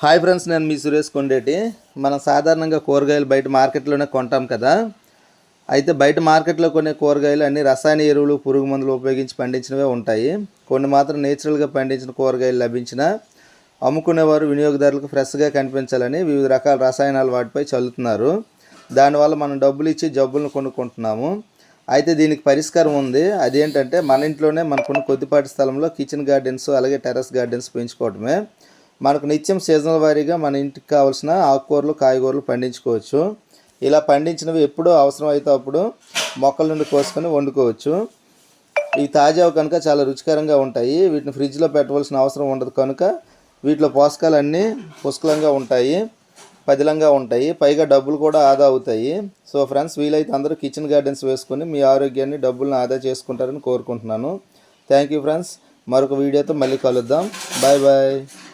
Hi friends నేను మీ సురేష్ కొండేటి. మనం సాధారణంగా కూరగాయలు బయట మార్కెట్లోనే కొంటాం కదా. అయితే బయట మార్కెట్లో కొనే కూరగాయలు అన్ని రసాయన ఎరువులు పురుగు మందులు ఉపయోగించి పండించినవే ఉంటాయి. కొన్ని మాత్రం నేచురల్గా పండించిన కూరగాయలు లభించిన అమ్ముకునేవారు వినియోగదారులకు ఫ్రెష్గా కనిపించాలని వివిధ రకాల రసాయనాలు వాటిపై చల్లుతున్నారు. దానివల్ల మనం డబ్బులు ఇచ్చి జబ్బులను కొనుక్కుంటున్నాము. అయితే దీనికి పరిష్కారం ఉంది. అదేంటంటే మన ఇంట్లోనే మనకున్న కొద్దిపాటి స్థలంలో కిచెన్ గార్డెన్స్ అలాగే టెర్రస్ గార్డెన్స్ పెంచుకోవడమే మనకు నిత్యం సీజనల్ వారీగా మన ఇంటికి కావాల్సిన ఆకుకూరలు కాయగూరలు పండించుకోవచ్చు. ఇలా పండించినవి ఎప్పుడూ అవసరం అయితే అప్పుడు మొక్కల నుండి కోసుకొని వండుకోవచ్చు. ఈ తాజావి కనుక చాలా రుచికరంగా ఉంటాయి. వీటిని ఫ్రిడ్జ్లో పెట్టవలసిన అవసరం ఉండదు కనుక వీటిలో పోషకాలు అన్నీ పుష్కలంగా ఉంటాయి. పదిలంగా ఉంటాయి. పైగా డబ్బులు కూడా ఆదా అవుతాయి. సో ఫ్రెండ్స్ వీలైతే అందరూ కిచెన్ గార్డెన్స్ వేసుకొని మీ ఆరోగ్యాన్ని డబ్బులను ఆదా చేసుకుంటారని కోరుకుంటున్నాను. Thank you friends. మరొక వీడియోతో మళ్ళీ కలుద్దాం. Bye bye.